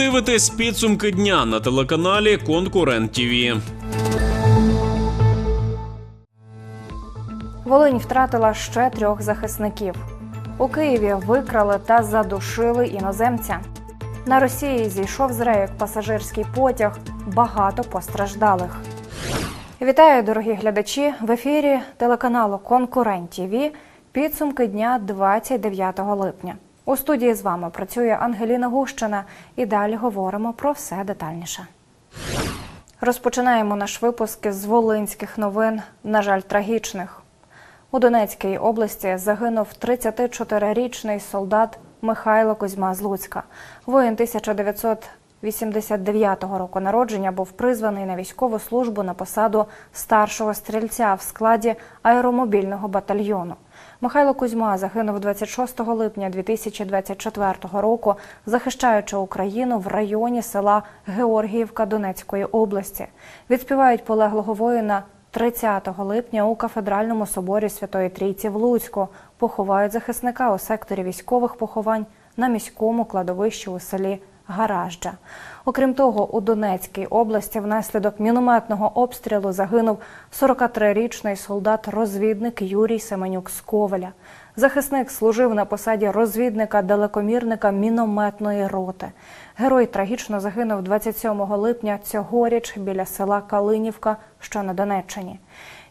дивитесь підсумки дня на телеканалі Конкурент ТІВІ. Волинь втратила ще трьох захисників. У Києві викрали та задушили іноземця. На Росії зійшов з рейок пасажирський потяг. Багато постраждалих. Вітаю, дорогі глядачі! В ефірі телеканалу Конкурент ТІВІ підсумки дня 29 липня. У студії з вами працює Ангеліна Гущина і далі говоримо про все детальніше. Розпочинаємо наш випуск з волинських новин, на жаль, трагічних. У Донецькій області загинув 34-річний солдат Михайло Кузьма з Луцька. Воїн 1989 року народження був призваний на військову службу на посаду старшого стрільця в складі аеромобільного батальйону. Михайло Кузьма загинув 26 липня 2024 року, захищаючи Україну в районі села Георгіївка Донецької області. Відспівають полеглого воїна 30 липня у кафедральному соборі Святої Трійці в Луцьку поховають захисника у секторі військових поховань на міському кладовищі у селі Гаражджа. Окрім того, у Донецькій області внаслідок мінометного обстрілу загинув 43-річний солдат-розвідник Юрій Семенюк з Ковеля. Захисник служив на посаді розвідника-далекомірника мінометної роти. Герой трагічно загинув 27 липня цьогоріч біля села Калинівка, що на Донеччині.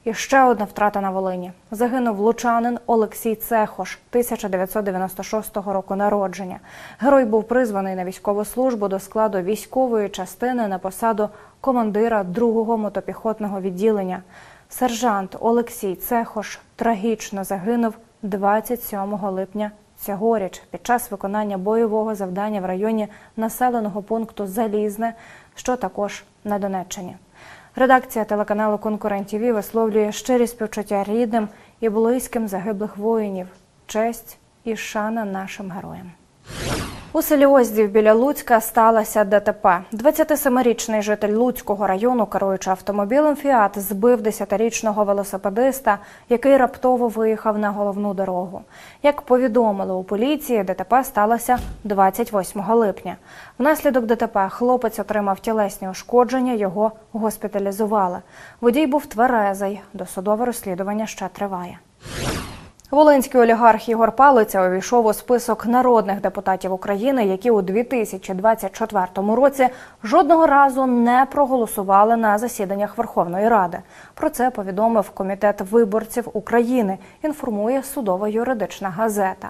І ще одна втрата на Волині. Загинув лучанин Олексій Цехош, 1996 року народження. Герой був призваний на військову службу до складу військової частини на посаду командира 2-го мотопіхотного відділення. Сержант Олексій Цехош трагічно загинув 27 липня цьогоріч під час виконання бойового завдання в районі населеного пункту Залізне, що також на Донеччині. Редакція телеканалу Конкурент ТІВІ висловлює щирі співчуття рідним і близьким загиблих воїнів, честь і шана нашим героям. У селі Оздів біля Луцька сталося ДТП. 27-річний житель Луцького району, керуючи автомобілем Фіат, збив 10-річного велосипедиста, який раптово виїхав на головну дорогу. Як повідомили у поліції, ДТП сталося 28 липня. Внаслідок ДТП хлопець отримав тілесні ушкодження, його госпіталізували. Водій був тверезий. Досудове розслідування ще триває. Волинський олігарх Ігор Палиця увійшов у список народних депутатів України, які у 2024 році жодного разу не проголосували на засіданнях Верховної Ради. Про це повідомив комітет виборців України. Інформує судово юридична газета.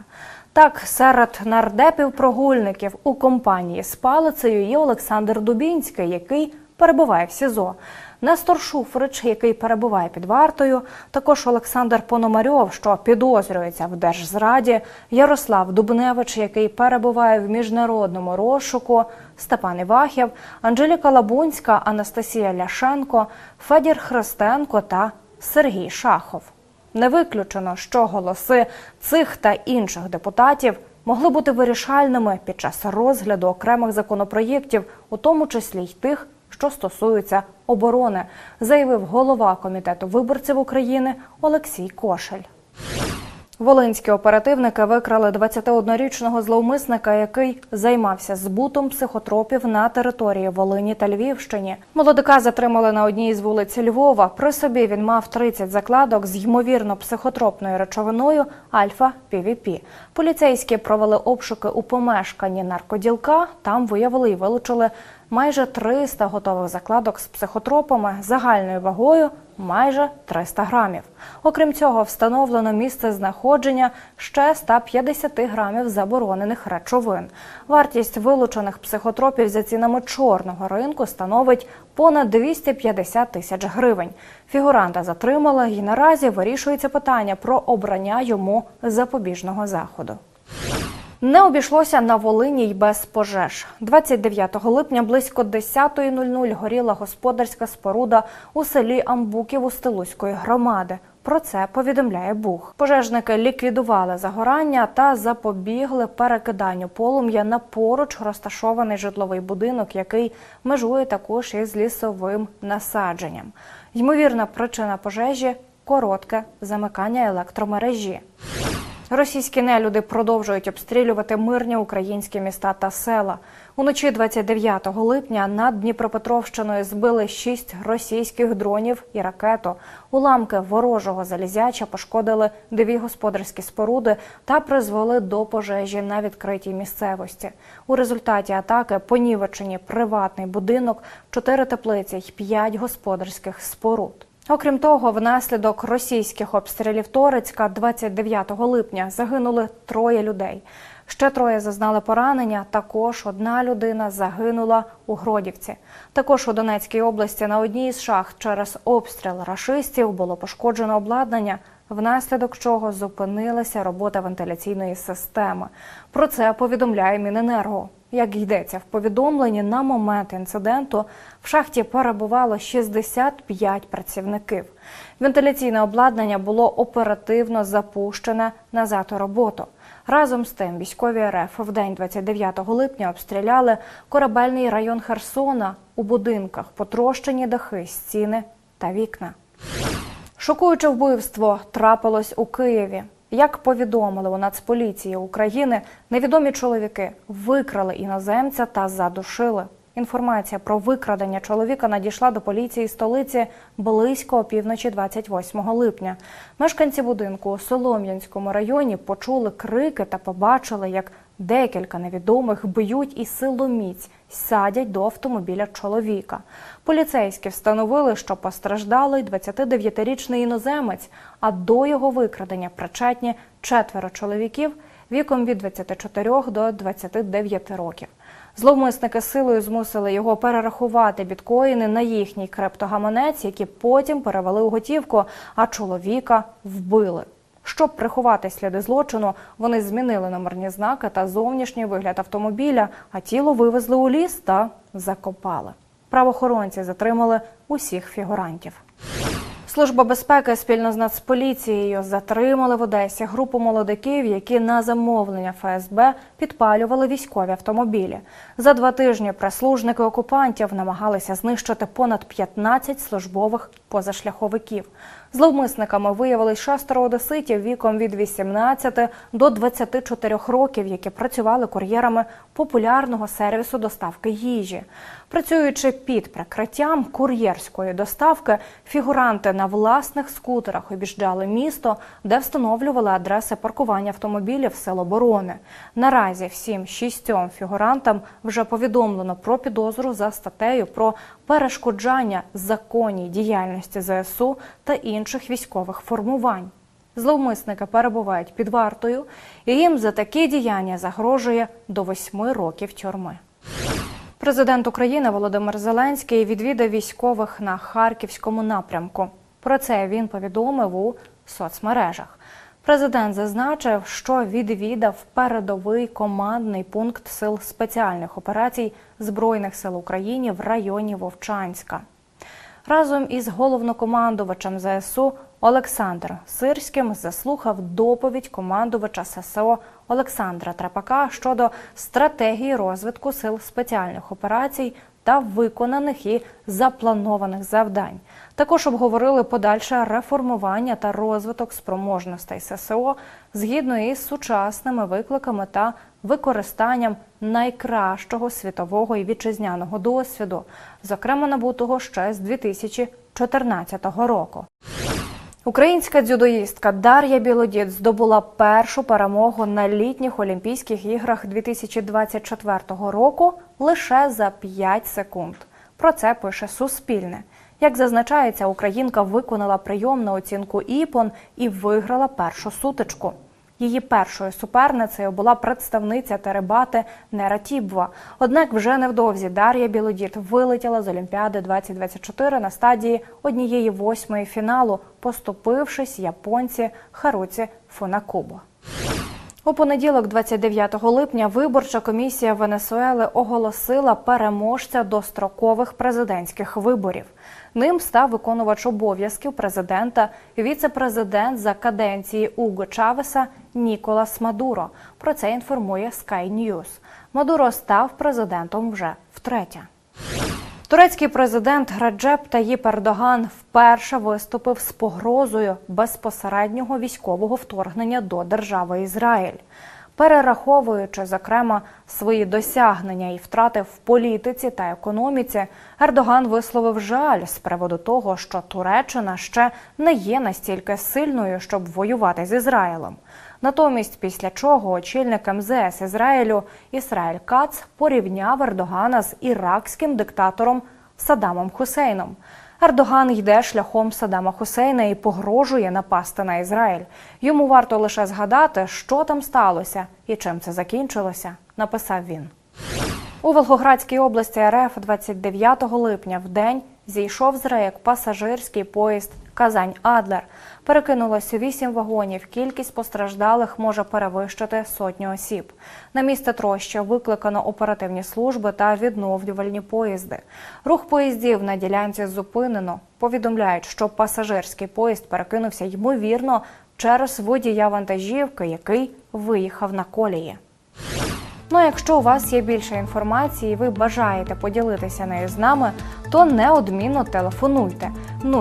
Так, серед нардепів-прогульників у компанії з палицею є Олександр Дубінський, який перебуває в СІЗО. Нестор Шуфрич, який перебуває під вартою, також Олександр Пономарьов, що підозрюється в держзраді, Ярослав Дубневич, який перебуває в міжнародному розшуку, Степан Івахів, Анжеліка Лабунська, Анастасія Ляшенко, Федір Христенко та Сергій Шахов. Не виключено, що голоси цих та інших депутатів могли бути вирішальними під час розгляду окремих законопроєктів, у тому числі й тих, що стосуються оборони, заявив голова комітету виборців України Олексій Кошель. Волинські оперативники викрали 21-річного зловмисника, який займався збутом психотропів на території Волині та Львівщині. Молодика затримали на одній з вулиць Львова. При собі він мав 30 закладок з ймовірно психотропною речовиною альфа пвп Поліцейські провели обшуки у помешканні наркоділка. Там виявили і вилучили майже 300 готових закладок з психотропами загальною вагою майже 300 грамів. Окрім цього, встановлено місце знаходження ще 150 грамів заборонених речовин. Вартість вилучених психотропів за цінами чорного ринку становить понад 250 тисяч гривень. Фігуранта затримали і наразі вирішується питання про обрання йому запобіжного заходу. Не обійшлося на Волині й без пожеж. 29 липня близько 10.00 горіла господарська споруда у селі Амбуків Устилузької громади. Про це повідомляє Бух. Пожежники ліквідували загорання та запобігли перекиданню полум'я на поруч розташований житловий будинок, який межує також із лісовим насадженням. Ймовірна причина пожежі коротке замикання електромережі. Російські нелюди продовжують обстрілювати мирні українські міста та села. Уночі 29 липня над Дніпропетровщиною збили шість російських дронів і ракету. Уламки ворожого залізяча пошкодили дві господарські споруди та призвели до пожежі на відкритій місцевості. У результаті атаки понівечені приватний будинок, чотири теплиці й п'ять господарських споруд. Окрім того, внаслідок російських обстрілів Торецька 29 липня загинули троє людей. Ще троє зазнали поранення. Також одна людина загинула у Гродівці. Також у Донецькій області на одній із шахт через обстріл рашистів було пошкоджено обладнання, внаслідок чого зупинилася робота вентиляційної системи. Про це повідомляє Міненерго. Як йдеться в повідомленні, на момент інциденту в шахті перебувало 65 працівників. Вентиляційне обладнання було оперативно запущене назад у роботу. Разом з тим, військові РФ в день 29 липня обстріляли корабельний район Херсона у будинках, потрощені дахи, стіни та вікна. Шокуюче вбивство трапилось у Києві. Як повідомили у Нацполіції України, невідомі чоловіки викрали іноземця та задушили. Інформація про викрадення чоловіка надійшла до поліції столиці близько опівночі 28 липня. Мешканці будинку у Солом'янському районі почули крики та побачили, як декілька невідомих б'ють і силоміць садять до автомобіля чоловіка. Поліцейські встановили, що постраждалий 29-річний іноземець, а до його викрадення причетні четверо чоловіків віком від 24 до 29 років. Зловмисники силою змусили його перерахувати біткоїни на їхній криптогаманець, які потім перевели у готівку, а чоловіка вбили. Щоб приховати сліди злочину, вони змінили номерні знаки та зовнішній вигляд автомобіля, а тіло вивезли у ліс та закопали. Правоохоронці затримали усіх фігурантів. Служба безпеки спільно з Нацполіцією затримали в Одесі групу молодиків, які на замовлення ФСБ підпалювали військові автомобілі. За два тижні прислужники окупантів намагалися знищити понад 15 службових позашляховиків. Зловмисниками виявились шестеро одеситів віком від 18 до 24 років, які працювали кур'єрами популярного сервісу доставки їжі. Працюючи під прикриттям кур'єрської доставки, фігуранти на власних скутерах обіжджали місто, де встановлювали адреси паркування автомобілів сил оборони. Наразі всім шістьом фігурантам вже повідомлено про підозру за статтею про перешкоджання законній діяльності ЗСУ та інших військових формувань. Зловмисники перебувають під вартою, і їм за такі діяння загрожує до восьми років тюрми. Президент України Володимир Зеленський відвідав військових на харківському напрямку. Про це він повідомив у соцмережах. Президент зазначив, що відвідав передовий командний пункт сил спеціальних операцій Збройних сил України в районі Вовчанська. Разом із головнокомандувачем ЗСУ Олександром Сирським заслухав доповідь командувача ССО Олександра Трапака щодо стратегії розвитку сил спеціальних операцій та виконаних і запланованих завдань. Також обговорили подальше реформування та розвиток спроможностей ССО згідно із сучасними викликами та використанням найкращого світового і вітчизняного досвіду, зокрема набутого ще з 2014 року. Українська дзюдоїстка Дар'я Білодід здобула першу перемогу на літніх Олімпійських іграх 2024 року лише за 5 секунд. Про це пише Суспільне. Як зазначається, українка виконала прийом на оцінку ІПОН і виграла першу сутичку. Її першою суперницею була представниця Теребати Нера Тібва. Однак вже невдовзі Дар'я Білодіт вилетіла з Олімпіади 2024 на стадії однієї восьмої фіналу, поступившись японці Харуці Фунакубо. У понеділок, 29 липня, виборча комісія Венесуели оголосила переможця дострокових президентських виборів. Ним став виконувач обов'язків президента, віце-президент за каденції Уго Чавеса Ніколас Мадуро. Про це інформує Sky News. Мадуро став президентом вже втретє. Турецький президент Раджеп Таїп Ердоган вперше виступив з погрозою безпосереднього військового вторгнення до держави Ізраїль. Перераховуючи, зокрема, свої досягнення і втрати в політиці та економіці, Ердоган висловив жаль з приводу того, що Туреччина ще не є настільки сильною, щоб воювати з Ізраїлем. Натомість, після чого очільник МЗС Ізраїлю Ісраїль Кац порівняв Ердогана з іракським диктатором Саддамом Хусейном. Ердоган йде шляхом Саддама Хусейна і погрожує напасти на Ізраїль. Йому варто лише згадати, що там сталося і чим це закінчилося, написав він. У Волгоградській області РФ 29 липня в день зійшов з рейок пасажирський поїзд Казань Адлер. Перекинулося вісім вагонів. Кількість постраждалих може перевищити сотню осіб. На місце троща викликано оперативні служби та відновлювальні поїзди. Рух поїздів на ділянці зупинено. Повідомляють, що пасажирський поїзд перекинувся ймовірно через водія вантажівки, який виїхав на колії. Ну, а якщо у вас є більше інформації і ви бажаєте поділитися нею з нами, то неодмінно телефонуйте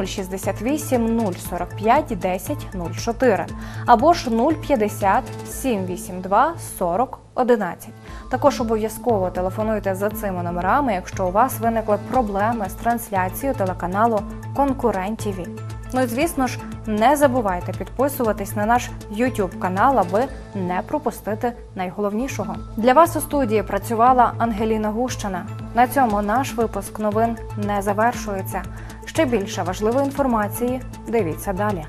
068 045 10 04 або ж 050 782 40 11. Також обов'язково телефонуйте за цими номерами, якщо у вас виникли проблеми з трансляцією телеканалу Конкурент ТІВІ. Ну і звісно ж, не забувайте підписуватись на наш YouTube канал, аби не пропустити найголовнішого. Для вас у студії працювала Ангеліна Гущина. На цьому наш випуск новин не завершується. Ще більше важливої інформації дивіться далі.